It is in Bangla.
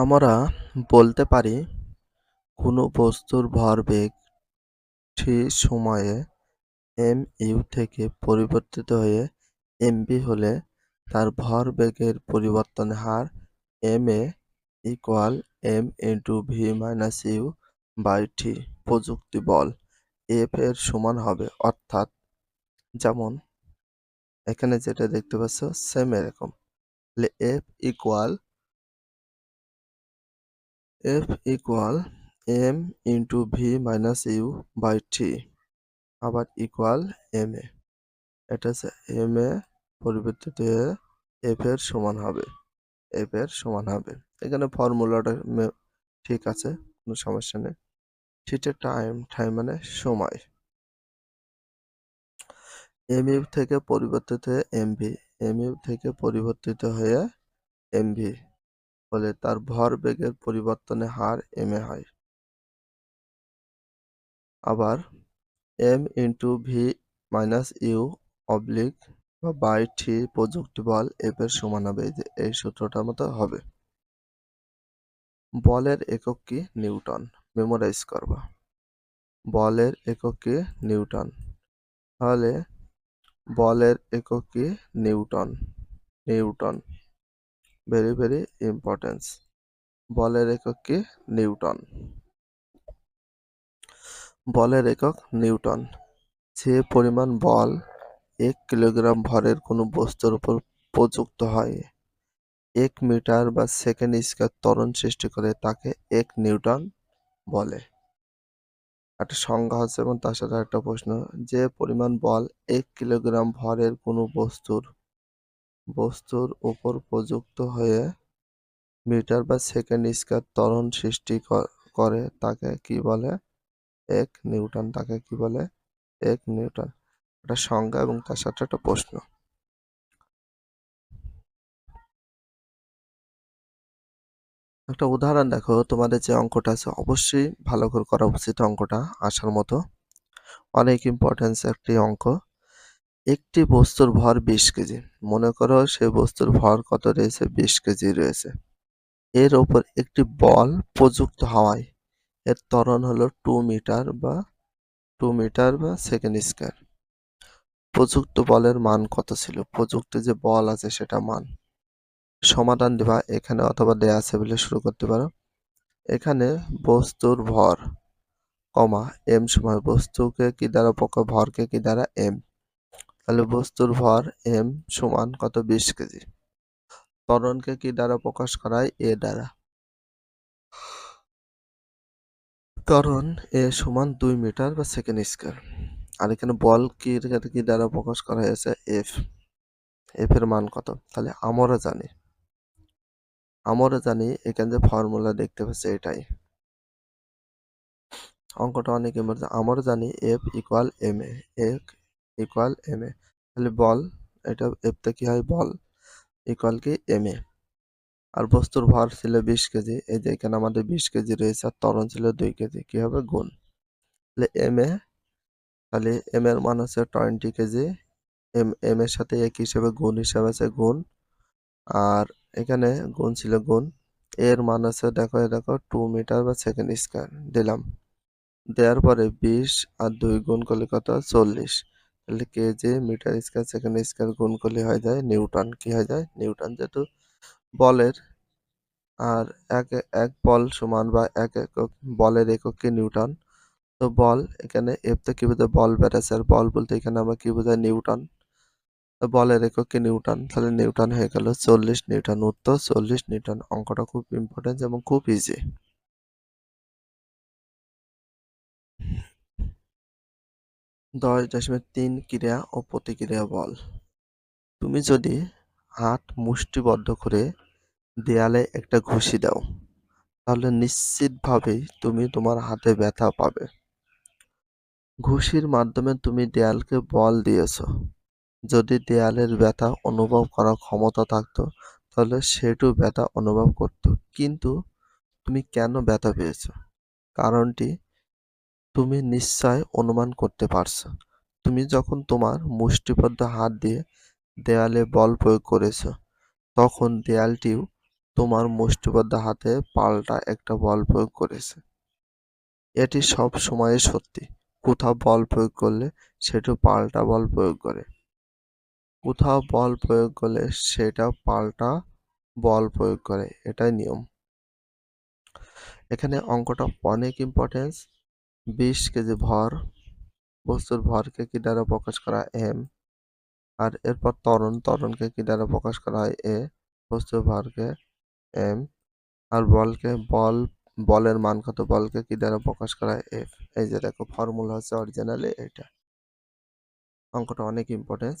আমরা বলতে পারি, কোনো বস্তুর ভরবেগ টি সময়ে এম ইউ থেকে পরিবর্তিত হয়ে এমভি হলে তার ভরবেগের পরিবর্তনের হার M A equal M into V minus U by T প্রযুক্তি বল এফ এর সমান হবে। অর্থাৎ যেমন এখানে যেটা দেখতে পাচ্ছ সেম এরকম। F equal F equal M into V minus U by T আবার ইকুয়াল এম এ। এটা হচ্ছে এম এ পরিবর্তিত এফ এর সমান হবে। এফ এর সমান হবে। এখানে ফর্মুলাটা ঠিক আছে, কোনো সমস্যা নেই। থিটা টাইম টাইম মানে সময়। এম থেকে পরিবর্তিত হয়ে এমভি এম ইউ থেকে পরিবর্তিত হয়ে এমভি ফলে তার ভরবেগের পরিবর্তনের হার এম এ হয় আবার M into V minus U oblique বা বাই টি প্রযুক্তি বল এফ এর সমান হবে। এই যে, এই সূত্রটার মতো হবে। বলের একক কি? নিউটন। মেমোরাইজ করবা। বলের একক কি? নিউটন। তাহলে বলের একক কি? Newton. Newton. Very very importance বলের একক কি? নিউটন। বলের একক নিউটন। যে পরিমাণ বল এক কিলোগ্রাম ভরের কোনো বস্তুর উপর প্রযুক্ত হয়, এক মিটার বা সেকেন্ড স্কয়ার ত্বরণ সৃষ্টি করে তাকে এক নিউটন বলে। একটা সংজ্ঞা হচ্ছে এবং তার সাথে একটা প্রশ্ন, যে পরিমাণ বল এক কিলোগ্রাম ভরের কোনো বস্তুর বস্তুর উপর প্রযুক্ত হয়ে মিটার বা সেকেন্ড স্কয়ার ত্বরণ সৃষ্টি করে তাকে কি বলে? এক নিউটন, তাকে কি বলে? এক নিউটন। একটা সংজ্ঞা এবং তার সাথে একটা প্রশ্ন। একটা উদাহরণ দেখো, তোমাদের যে অঙ্কটা আছে, অবশ্যই ভালো করে করা উচিত অঙ্কটা আসার মতো। অনেক ইম্পর্টেন্স একটি অঙ্ক। একটি বস্তুর ভর বিশ কেজি। মনে করো সেই বস্তুর ভর কত রয়েছে? বিশ কেজি রয়েছে। এর ওপর একটি বল প্রযুক্ত হওয়ায়। এর ত্বরণ হলো টু মিটার বা টু মিটার বা সেকেন্ড স্কয়ার। প্রযুক্ত বলের মান কত ছিল? প্রযুক্ত যে বল আছে সেটা মান। সমাধান দিবা এখানে অথবা দেয়া আছে বলে শুরু করতে পারো। এখানে বস্তুর ভর, কমা এম সময় বস্তুকে কি দ্বারা ভরকে কি দ্বারা এম তাহলে বস্তুর ভর এম সমান কত বিশ কেজি? ত্বরণকে কি দ্বারা প্রকাশ করায়? এ দ্বারা। ত্বরণ এ সমান দুই মিটার বা সেকেন্ড স্কয়ার আর এখানে বল কি কি দ্বারা প্রকাশ করা হয়েছে এফ এফ এর মান কত? তাহলে আমরা জানি। আমরা জানি এখানে যে ফর্মুলা দেখতে পাচ্ছি এটাই। অঙ্কটা অনেক আমরা জানি F equal M A F equal M A তাহলে বল, এটা এফতে কি হয়? বল ইকুয়াল কি এম এ আর বস্তুর ভর ছিল বিশ কেজি, এই যে এখানে আমাদের বিশ কেজি রয়েছে আর তরণ ছিল দুই কেজি, কি হবে? গুণ। তাহলে এম এ তাহলে এম এর মান হচ্ছে টোয়েন্টি কেজি এম এম এর সাথে এক হিসেবে গুণ হিসাবে আছে গুণ। আর এখানে গুণ ছিল গুণ, এর মান আছে, দেখো দেখো টু মিটার বা সেকেন্ড স্কোয়ার দিলাম। দেওয়ার পরে বিশ আর দুই গুণ করলে কত? চল্লিশ। তাহলে KG metre square second square গুণ করলে হয়ে যায়, নিউটন কি হয়ে যায়? নিউটন যেহেতু বলের, আর এক এক বল সমান বা এক একক বলের একক নিউটন? তো বল এখানে এফ তো কি বোঝায়? বল বেড়েছে, আর বল বলতে এখানে আমরা কি বোঝায়? নিউটন। বলের একক নিউটন? তাহলে নিউটন হয়ে গেল চল্লিশ নিউটন। উত্তর চল্লিশ নিউটন। অঙ্কটা খুব ইম্পর্টেন্ট এবং খুব ইজি দশ দশমিক তিন ক্রিয়া ও প্রতিক্রিয়া বল। তুমি যদি হাত মুষ্টিবদ্ধ করে দেয়ালে একটা ঘুষি দাও, তাহলে নিশ্চিতভাবেই তুমি তোমার হাতে ব্যথা পাবে। ঘুষির মাধ্যমে তুমি দেয়ালকে বল দিয়েছ। যদি দেয়ালের ব্যথা অনুভব করার ক্ষমতা থাকতো, তাহলে সেটু ব্যথা অনুভব করত। কিন্তু তুমি কেন ব্যথা পেয়েছ? কারণটি তুমি নিশ্চয় অনুমান করতে পারছ। তুমি যখন তোমার মুষ্টিবদ্ধ হাত দিয়ে দেয়ালে বল প্রয়োগ করেছ, তখন দেয়ালটিও তোমার মুষ্টিবদ্ধ হাতে পাল্টা একটা বল প্রয়োগ করেছে। এটি সব সময় সত্যি। কোথাও বল প্রয়োগ করলে সেটা পাল্টা বল প্রয়োগ করে। কোথাও বল প্রয়োগ করলে সেটা পাল্টা বল প্রয়োগ করে। এটাই নিয়ম। এখানে অঙ্কটা অনেক ইম্পর্টেন্স বিশ কেজি ভর, বস্তুর ভরকে কি দ্বারা প্রকাশ করা এম। আর এরপর ত্বরণ, ত্বরণকে কি দ্বারা প্রকাশ করা হয়? এ। বস্তুর ভরকে এম। আর বলকে, বল, বলের মান কত? বলকে কি দ্বারা প্রকাশ করা হয়? এফ। এই যে দেখো ফর্মুলা হচ্ছে অরিজিনালি এটা। অঙ্কটা অনেক ইম্পর্টেন্স